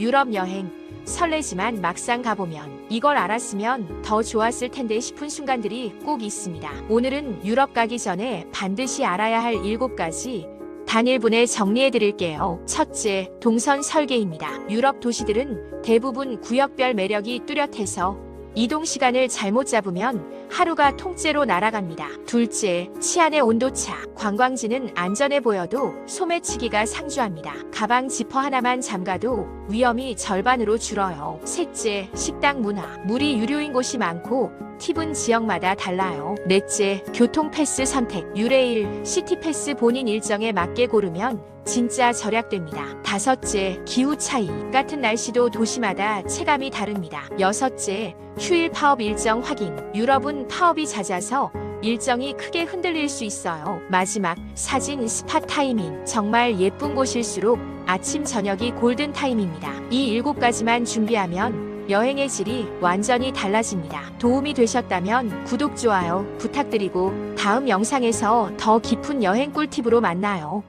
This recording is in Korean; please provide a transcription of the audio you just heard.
유럽 여행. 설레지만 막상 가보면 이걸 알았으면 더 좋았을 텐데 싶은 순간들이 꼭 있습니다. 오늘은 유럽 가기 전에 반드시 알아야 할 7가지 단일분에 정리해 드릴게요. 첫째, 동선 설계입니다. 유럽 도시들은 대부분 구역별 매력이 뚜렷해서 이동 시간을 잘못 잡으면 하루가 통째로 날아갑니다. 둘째, 치안의 온도차. 관광지는 안전해 보여도 소매치기가 상주합니다. 가방 지퍼 하나만 잠가도 위험이 절반으로 줄어요. 셋째, 식당 문화. 물이 유료인 곳이 많고 팁은 지역마다 달라요. 넷째, 교통 패스 선택. 유레일, 시티 패스 본인 일정에 맞게 고르면 진짜 절약됩니다. 다섯째, 기후 차이. 같은 날씨도 도시마다 체감이 다릅니다. 여섯째, 휴일 파업 일정 확인. 유럽은 파업이 잦아서 일정이 크게 흔들릴 수 있어요. 마지막, 사진 스팟 타이밍. 정말 예쁜 곳일수록 아침, 저녁이 골든 타임입니다. 이 일곱 가지만 준비하면 여행의 질이 완전히 달라집니다. 도움이 되셨다면 구독, 좋아요 부탁드리고 다음 영상에서 더 깊은 여행 꿀팁으로 만나요.